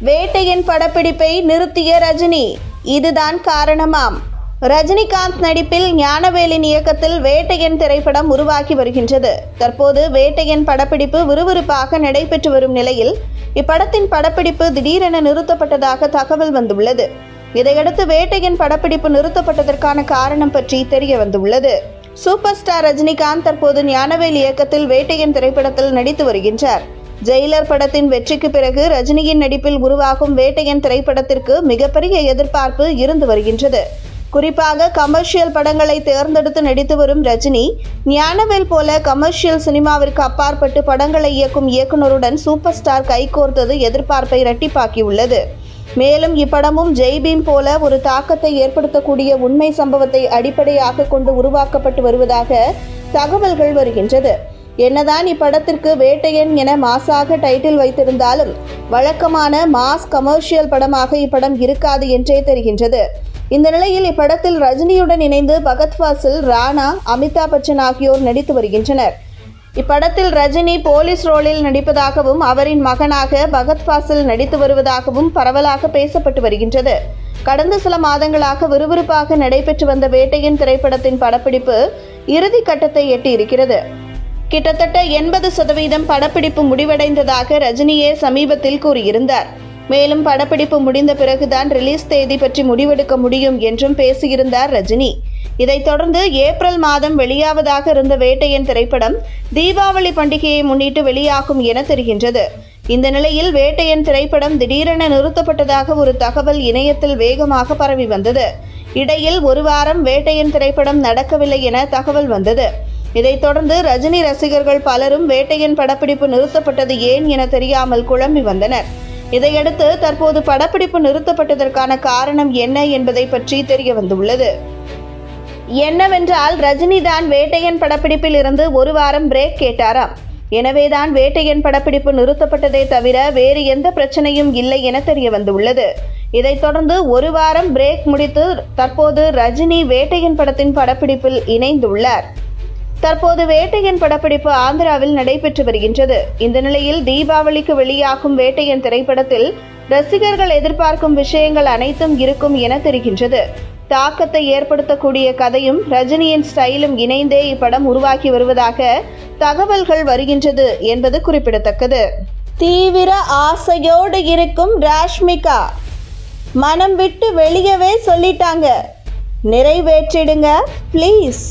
வேட்டையின் படப்பிடிப்பை நிறுத்திய ரஜினி. இதுதான் காரணமாம். ரஜினிகாந்த் நடிப்பில் ஞானவேலின் இயக்கத்தில் வேட்டையன் திரைப்படம் உருவாகி வருகின்றது. தற்போது வேட்டையன் படப்பிடிப்பு விறுவிறுப்பாக நடைபெற்று வரும் நிலையில் இப்படத்தின் படப்பிடிப்பு திடீரென நிறுத்தப்பட்டதாக தகவல் வந்துள்ளது. இதையடுத்து வேட்டையன் படப்பிடிப்பு நிறுத்தப்பட்டதற்கான காரணம் பற்றி தெரிய வந்துள்ளது. சூப்பர் ஸ்டார் ரஜினிகாந்த் தற்போது ஞானவேல் இயக்கத்தில் வேட்டையன் திரைப்படத்தில் நடித்து வருகின்றார். ஜெயிலர் படத்தின் வெற்றிக்கு பிறகு ரஜினியின் நடிப்பில் உருவாகும் வேட்டையன் திரைப்படத்திற்கு மிகப்பெரிய எதிர்பார்ப்பு இருந்து வருகின்றது. குறிப்பாக கமர்ஷியல் படங்களை தேர்ந்தெடுத்து நடித்து வரும் ரஜினி ஞானவேல் போல கமர்ஷியல் சினிமாவிற்கு அப்பாற்பட்டு படங்களை இயக்கும் இயக்குனருடன் சூப்பர் ஸ்டார் கைகோர்த்தது எதிர்பார்ப்பை இரட்டிப்பாக்கியுள்ளது. மேலும் இப்படமும் ஜெய்பீம் போல ஒரு தாக்கத்தை ஏற்படுத்தக்கூடிய உண்மை சம்பவத்தை அடிப்படையாக கொண்டு உருவாக்கப்பட்டு வருவதாக தகவல்கள் வருகின்றது. என்னதான் இப்படத்திற்கு வேட்டையன் என மாசாக டைட்டில் வைத்திருந்தாலும் வழக்கமான மாஸ் கமர்ஷியல் படமாக இப்படம் இருக்காது என்றே தெரிகின்றது. இந்த நிலையில் இப்படத்தில் ரஜினியுடன் இணைந்து பகத் ஃபாசில் ராணா அமிதாப் பச்சன் ஆகியோர் நடித்து வருகின்றனர். இப்படத்தில் ரஜினி போலீஸ் ரோலில் நடிப்பதாகவும் அவரின் மகனாக பகத் ஃபாசில் நடித்து வருவதாகவும் பரவலாக பேசப்பட்டு வருகின்றது. கடந்த சில மாதங்களாக விறுவிறுப்பாக நடைபெற்று வந்த வேட்டையின் திரைப்படத்தின் படப்பிடிப்பு இறுதி கட்டத்தை எட்டியிருக்கிறது. கிட்டத்தட்ட எண்பது சதவீதம் படப்பிடிப்பு முடிவடைந்ததாக ரஜினியே சமீபத்தில் கூறியிருந்தார். மேலும் படப்பிடிப்பு முடிந்த பிறகுதான் ரிலீஸ் தேதி பற்றி முடிவெடுக்க முடியும் என்றும் பேசியிருந்தார் ரஜினி. இதைத் தொடர்ந்து ஏப்ரல் மாதம் வெளியாவதாக இருந்த வேட்டையன் திரைப்படம் தீபாவளி பண்டிகையை முன்னிட்டு வெளியாகும் என தெரிகின்றது. இந்த நிலையில் வேட்டையன் திரைப்படம் திடீரென நிறுத்தப்பட்டதாக ஒரு தகவல் இணையத்தில் வேகமாக பரவி வந்தது. இடையில் ஒரு வாரம் வேட்டையன் திரைப்படம் நடக்கவில்லை என தகவல் வந்தது. இதைத் தொடர்ந்து ரஜினி ரசிகர்கள் பலரும் வேட்டையன் படப்பிடிப்பு நிறுத்தப்பட்டது ஏன் என தெரியாமல் குழம்பி வந்தனர். இதையடுத்து தற்போது படப்பிடிப்பு நிறுத்தப்பட்டதற்கான காரணம் என்ன என்பதை பற்றி தெரிய வந்துள்ளது. என்னவென்றால் ரஜினி தான் வேட்டையன் படப்பிடிப்பில் இருந்து ஒரு வாரம் பிரேக் கேட்டாராம். எனவேதான் வேட்டையன் படப்பிடிப்பு நிறுத்தப்பட்டதே தவிர வேறு எந்த பிரச்சனையும் இல்லை என தெரிய வந்துள்ளது. இதைத் தொடர்ந்து ஒரு வாரம் பிரேக் முடித்து தற்போது ரஜினி வேட்டையன் படத்தின் படப்பிடிப்பில் இணைந்துள்ளார். தற்போது வேட்டையன் படப்பிடிப்பு ஆந்திராவில் நடைபெற்று வருகின்றது. இந்த நிலையில் தீபாவளிக்கு வெளியாகும் வேட்டையன் திரைப்படத்தில் ரசிகர்கள் எதிர்பார்க்கும் விஷயங்கள் அனைத்தும் இருக்கும் என தெரிகின்றது. தாக்கத்தை ஏற்படுத்தக்கூடிய கதையும் ரஜினியின் ஸ்டைலும் இணைந்தே இப்படம் உருவாக்கி வருவதாக தகவல்கள் வருகின்றது என்பது குறிப்பிடத்தக்கது. தீவிர ஆசையோடு இருக்கும் ராஷ்மிகா மனம் விட்டு வெளியவே சொல்லிட்டாங்க. நிறைவேற்றிடுங்க ப்ளீஸ்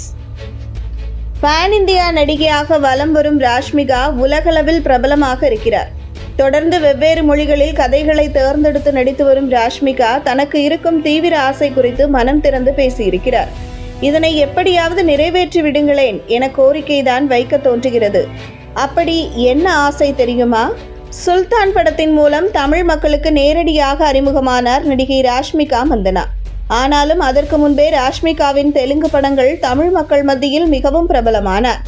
பேன் இந்தியா நடிகையாக வலம் வரும் ராஷ்மிகா உலகளவில் பிரபலமாக இருக்கிறார். தொடர்ந்து வெவ்வேறு மொழிகளில் கதைகளை தேர்ந்தெடுத்து நடித்து வரும் ராஷ்மிகா தனக்கு இருக்கும் தீவிர ஆசை குறித்து மனம் திறந்து பேசியிருக்கிறார். இதனை எப்படியாவது நிறைவேற்றி விடுங்களேன் என கோரிக்கைதான் வைக்க தோன்றுகிறது. அப்படி என்ன ஆசை தெரியுமா? சுல்தான் படத்தின் மூலம் தமிழ் மக்களுக்கு நேரடியாக அறிமுகமானார் நடிகை ராஷ்மிகா மந்தனா. ஆனாலும் அதற்கு முன்பே ராஷ்மிகாவின் தெலுங்கு படங்கள் தமிழ் மக்கள் மத்தியில் மிகவும் பிரபலமான.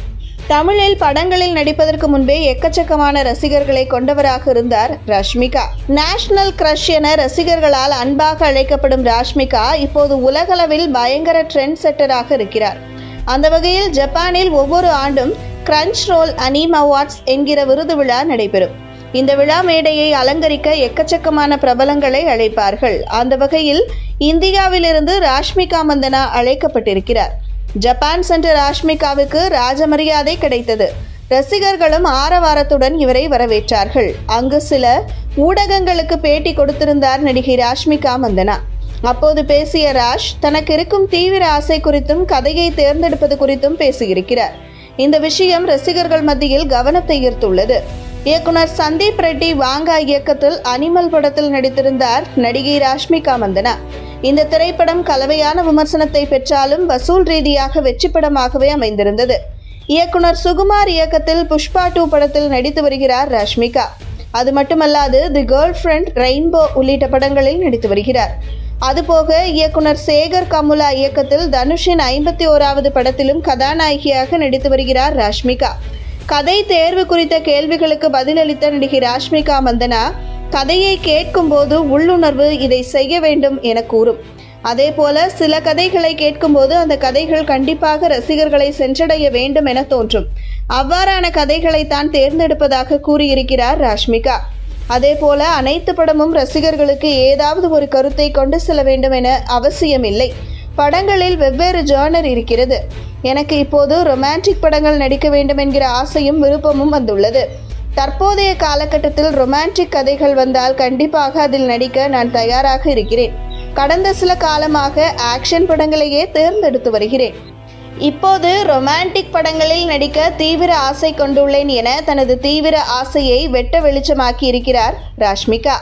தமிழில் படங்களில் நடிப்பதற்கு முன்பே எக்கச்சக்கமான ரசிகர்களை கொண்டவராக இருந்தார் ராஷ்மிகா. நேஷனல் கிரஷ் என ரசிகர்களால் அன்பாக அழைக்கப்படும் ராஷ்மிகா இப்போது உலகளவில் பயங்கர ட்ரெண்ட் செட்டராக இருக்கிறார். அந்த வகையில் ஜப்பானில் ஒவ்வொரு ஆண்டும் கிரன்ச் ரோல் அனீம் அவார்ட்ஸ் என்கிற விருது விழா நடைபெறும். இந்த விழா மேடையை அலங்கரிக்க எக்கச்சக்கமான பிரபலங்களை அழைப்பார்கள். அந்த வகையில் இந்தியாவிலிருந்து ராஷ்மிகா மந்தனா அழைக்கப்பட்டிருக்கிறார். ஜப்பான் சென்ற ராஷ்மிகாவுக்கு ராஜமரியாதை கிடைத்தது. ரசிகர்களும் ஆரவாரத்துடன் இவரை வரவேற்றார்கள். அங்கு சில ஊடகங்களுக்கு பேட்டி கொடுத்திருந்தார் நடிகை ராஷ்மிகா மந்தனா. அப்போது பேசிய ராஷ் தனக்கு இருக்கும் தீவிர ஆசை குறித்தும் கதையை தேர்ந்தெடுப்பது குறித்தும் பேசியிருக்கிறார். இந்த விஷயம் ரசிகர்கள் மத்தியில் கவனத்தை ஈர்த்துள்ளது. இயக்குனர் சந்தீப் ரெட்டி வாங்கா இயக்கத்தில் அனிமல் படத்தில் நடித்திருந்தார் நடிகை ராஷ்மிகா மந்தனா. இந்த திரைப்படம் கலவையான விமர்சனத்தை பெற்றாலும் வசூல் ரீதியாக வெற்றி படமாகவே அமைந்திருந்தது. இயக்குனர் சுகுமார் இயக்கத்தில் புஷ்பா டூ படத்தில் நடித்து வருகிறார் ராஷ்மிகா. அது மட்டுமல்லாது தி கேர்ள் ஃப்ரெண்ட் ரெயின்போ உள்ளிட்ட படங்களில் நடித்து வருகிறார். அதுபோக இயக்குனர் சேகர் கமுலா இயக்கத்தில் தனுஷின் ஐம்பத்தி ஓராவது படத்திலும் கதாநாயகியாக நடித்து வருகிறார் ராஷ்மிகா. கதை தேர்வு குறித்த கேள்விகளுக்கு பதிலளித்த நடிகை ராஷ்மிகா மந்தனா கதையை கேட்கும்போது உள்ளுணர்வு இதை செய்ய வேண்டும் என கூறும். அதே போல சில கதைகளை கேட்கும்போது அந்த கதைகள் கண்டிப்பாக ரசிகர்களை சென்றடைய வேண்டும் என தோன்றும். அவ்வாறான கதைகளை தான் தேர்ந்தெடுப்பதாக கூறியிருக்கிறார் ராஷ்மிகா. அதே போல அனைத்து படமும் ரசிகர்களுக்கு ஏதாவது ஒரு கருத்தை கொண்டு செல்ல வேண்டும் என அவசியமில்லை. படங்களில் வெவ்வேறு ஜேர்னர் இருக்கிறது. எனக்கு இப்போது ரொமான்டிக் படங்கள் நடிக்க வேண்டும் என்கிற ஆசையும் விருப்பமும் வந்துள்ளது. தற்போதைய காலகட்டத்தில் ரொமான்டிக் கதைகள் வந்தால் கண்டிப்பாக அதில் நடிக்க நான் தயாராக இருக்கிறேன். கடந்த சில காலமாக ஆக்ஷன் படங்களையே தேர்ந்தெடுத்து வருகிறேன். இப்போது ரொமான்டிக் படங்களில் நடிக்க தீவிர ஆசை கொண்டுள்ளேன் என தனது தீவிர ஆசையை வெட்ட வெளிச்சமாக்கி இருக்கிறார் ராஷ்மிகா.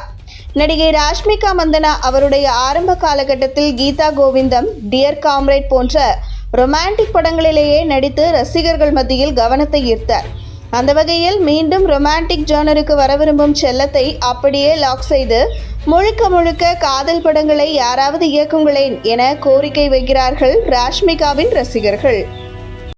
நடிகை ராஷ்மிகா மந்தனா அவருடைய ஆரம்ப காலகட்டத்தில் கீதா கோவிந்தம் டியர் காம்ரேட் போன்ற ரொமான்டிக் படங்களிலேயே நடித்து ரசிகர்கள் மத்தியில் கவனத்தை ஈர்த்தார். அந்த வகையில் மீண்டும் ரொமான்டிக் ஜானருக்கு வர விரும்பும் செல்லத்தை அப்படியே லாக் செய்து முழுக்க முழுக்க காதல் படங்களை யாராவது இயக்குங்களேன் என கோரிக்கை வைக்கிறார்கள் ராஷ்மிகாவின் ரசிகர்கள்.